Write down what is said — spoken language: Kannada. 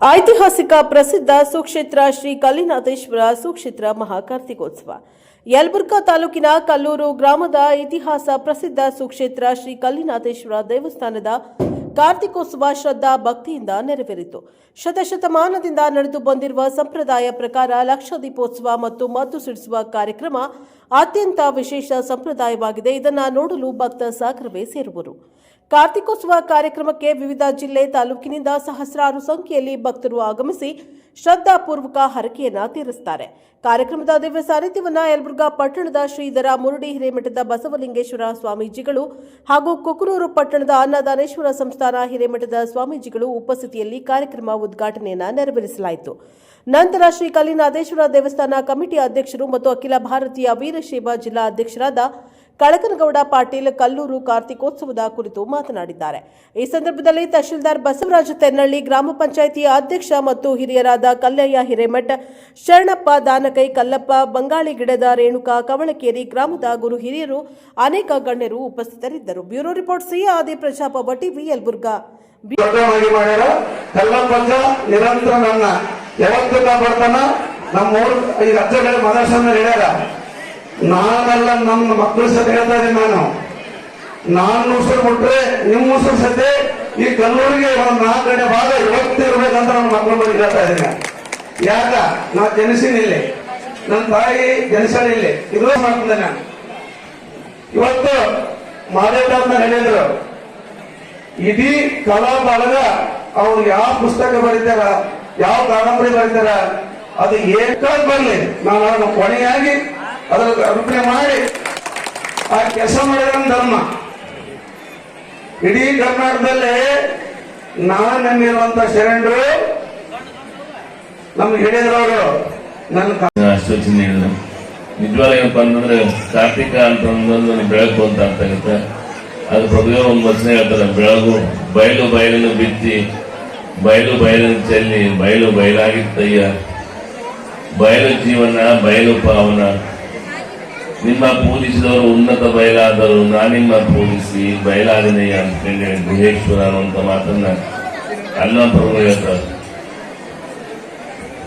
ಐತಿಹಾಸಿಕ ಪ್ರಸಿದ್ಧ ಸುಕ್ಷೇತ್ರ ಶ್ರೀ ಕಲ್ಲಿನಾಥೇಶ್ವರ ಸುಕ್ಷೇತ್ರ ಮಹಾಕಾರ್ತಿಕೋತ್ಸವ. ಯಲಬುರ್ಗಾ ತಾಲೂಕಿನ ಕಲ್ಲೂರು ಗ್ರಾಮದ ಇತಿಹಾಸ ಪ್ರಸಿದ್ಧ ಸುಕ್ಷೇತ್ರ ಶ್ರೀ ಕಲ್ಲಿನಾಥೇಶ್ವರ ದೇವಸ್ಥಾನದ ಕಾರ್ತಿಕೋತ್ಸವ ಶ್ರದ್ಧಾ ಭಕ್ತಿಯಿಂದ ನೆರವೇರಿತು. ಶತಶತಮಾನದಿಂದ ನಡೆದು ಬಂದಿರುವ ಸಂಪ್ರದಾಯ ಪ್ರಕಾರ ಲಕ್ಷ ದೀಪೋತ್ಸವ ಮತ್ತು ಮದ್ದು ಸಿಡಿಸುವ ಕಾರ್ಯಕ್ರಮ ಅತ್ಯಂತ ವಿಶೇಷ ಸಂಪ್ರದಾಯವಾಗಿದೆ. ಇದನ್ನು ನೋಡಲು ಭಕ್ತ ಸಾಗರವೇ ಸೇರುವರು. ಕಾರ್ತಿಕೋತ್ಸವ ಕಾರ್ಯಕ್ರಮಕ್ಕೆ ವಿವಿಧ ಜಿಲ್ಲೆ, ತಾಲೂಕಿನಿಂದ ಸಹಸ್ರಾರು ಸಂಖ್ಯೆಯಲ್ಲಿ ಭಕ್ತರು ಆಗಮಿಸಿ ಶ್ರದ್ಧಾಪೂರ್ವಕ ಹರಕೆಯನ್ನ ತೀರಿಸುತ್ತಾರೆ. ಕಾರ್ಯಕ್ರಮದ ದಿವ್ಯ ಸಾನ್ನಿಧ್ಯವನ್ನು ಯಲಬುರ್ಗಾ ಪಟ್ಟಣದ ಶ್ರೀಧರ ಮುರುಡಿ ಹಿರೇಮಠದ ಬಸವಲಿಂಗೇಶ್ವರ ಸ್ವಾಮೀಜಿಗಳು ಹಾಗೂ ಕುಕನೂರು ಪಟ್ಟಣದ ಅನ್ನದಾನೇಶ್ವರ ಸಂಸ್ಥಾನ ಹಿರೇಮಠದ ಸ್ವಾಮೀಜಿಗಳು ಉಪಸ್ಥಿತಿಯಲ್ಲಿ ಕಾರ್ಯಕ್ರಮ ಉದ್ಘಾಟನೆಯನ್ನ ನೆರವೇರಿಸಲಾಯಿತು. ನಂತರ ಶ್ರೀ ಕಲ್ಲಿನಾಥೇಶ್ವರ ದೇವಸ್ಥಾನ ಕಮಿಟಿ ಅಧ್ಯಕ್ಷರು ಮತ್ತು ಅಖಿಲ ಭಾರತೀಯ ವೀರಶೈವ ಜಿಲ್ಲಾ ಅಧ್ಯಕ್ಷರಾದ ಕಳಕನಗೌಡ ಪಾಟೀಲ್ ಕಲ್ಲೂರು ಕಾರ್ತಿಕೋತ್ಸವದ ಕುರಿತು ಮಾತನಾಡಿದ್ದಾರೆ. ಈ ಸಂದರ್ಭದಲ್ಲಿ ತಹಶೀಲ್ದಾರ್ ಬಸವರಾಜ ತೆನ್ನಳ್ಳಿ, ಗ್ರಾಮ ಪಂಚಾಯಿತಿಯ ಅಧ್ಯಕ್ಷ ಮತ್ತು ಹಿರಿಯರಾದ ಕಲ್ಲಯ್ಯ ಹಿರೇಮಠ, ಶರಣಪ್ಪ ದಾನಕೈ, ಕಲ್ಲಪ್ಪ ಬಂಗಾಳಿ ಗಿಡದ ರೇಣುಕಾ, ಕವಳಕೇರಿ ಗ್ರಾಮದ ಗುರು ಹಿರಿಯರು, ಅನೇಕ ಗಣ್ಯರು ಉಪಸ್ಥಿತರಿದ್ದರು. ಬ್ಯೂರೋ ರಿಪೋರ್ಟ್ ಸಿ ಆದಿ ಪ್ರಜಾಪ ಟಿವಿ ದೊಡ್ಡವಾಗಿ ನಿರಂತರ ನಮ್ಮ ಊರು ಈ ರಾಜ್ಯಗಳ ಮನಸ್ಸನ್ನು ಹೇಳ್ಯಾರ. ನಾನೆಲ್ಲ ನಮ್ಮ ಮಕ್ಕಳು ಸತಿ ಹೇಳ್ತಾ ಇದ್ದೀನಿ ನಾನು. ನಾನು ಉಸಿರು ಬಿಟ್ರೆ ನಿಮ್ಮ ಉಸಿರು ಸತೆ, ಈ ಕಲ್ಲೂರಿಗೆ ಒಂದು ನಾಲ್ಕು ಗಂಟೆ ಭಾಗ ಇವತ್ತು ಇರ್ಬೇಕಂತ ನನ್ನ ಮಕ್ಕಳ ಬಗ್ಗೆ ಹೇಳ್ತಾ ಇದ್ದೀನಿ. ಯಾಕ? ನಾ ಜನಿಸಿನಿ ನನ್ನ ತಾಯಿ ಜನಿಸಣ ಇಲ್ಲಿ. ಇದು ಮಾಡ್ತಿದ್ದೆ ನಾನು. ಇವತ್ತು ಮಾದೇವ್ರ ಹೇಳಿದ್ರು. ಇಡೀ ಕಲಾ ಬಳಗ ಅವ್ರು ಯಾವ ಪುಸ್ತಕ ಬರೀತಾರ, ಯಾವ ಕಾದಂಬರಿ ಬರೀತಾರ, ಅದು ಏಕಾಗಿ ಬರಲಿ. ನಾನು ಅದನ್ನು ಕೊನೆಯಾಗಿ ಅದರ ಅರ್ಪಣೆ ಮಾಡಿ. ಆ ಕೆಲಸ ಮಾಡಿದ ಧರ್ಮ. ಇಡೀ ಕರ್ನಾಟಕದಲ್ಲಿ ನಾನು ನಂಬಿರುವಂತ ಶರಣರು ನಮ್ಗೆ ಹೇಳಿದ್ರವರು ನನ್ನ ಕ- ಆಶ್ವಾಸನೆ ನಿಜವಾಗ ಏನಪ್ಪ ಅಂತಂದ್ರೆ ಕಾರ್ತಿಕ ಅಂತ ಒಂದು ಬೆಳಕು ಅಂತ ಅರ್ಥ ಆಗುತ್ತೆ. ಅದು ಪ್ರಭುವೇ ಒಂದು ವಚನ ಹೇಳ್ತಾರೆ, ಬೆಳಗು ಬಯಲು ಬಯಲನ್ನು ಬಿತ್ತಿ, ಬಯಲು ಬಯಲನ್ನು ಚೆಲ್ಲಿ, ಬಯಲು ಬಯಲಾಗಿತ್ತಯ್ಯ. ಬಯಲು ಜೀವನ, ಬಯಲು ಪಾವನ. ನಿಮ್ಮ ಪೂಜಿಸಿದವರು ಉನ್ನತ ಬಯಲಾದರು ನಾನಿಮ್ಮ ಪೂಜಿಸಿ ಬಯಲಾದನೆಯ ಅಂತ ಹೇಳಿ ಗುಹೇಶ್ವರ ಅನ್ನುವಂಥ ಮಾತನ್ನ ಅಲ್ಲ ಪ್ರಭು ಹೇಳ್ತಾರೆ.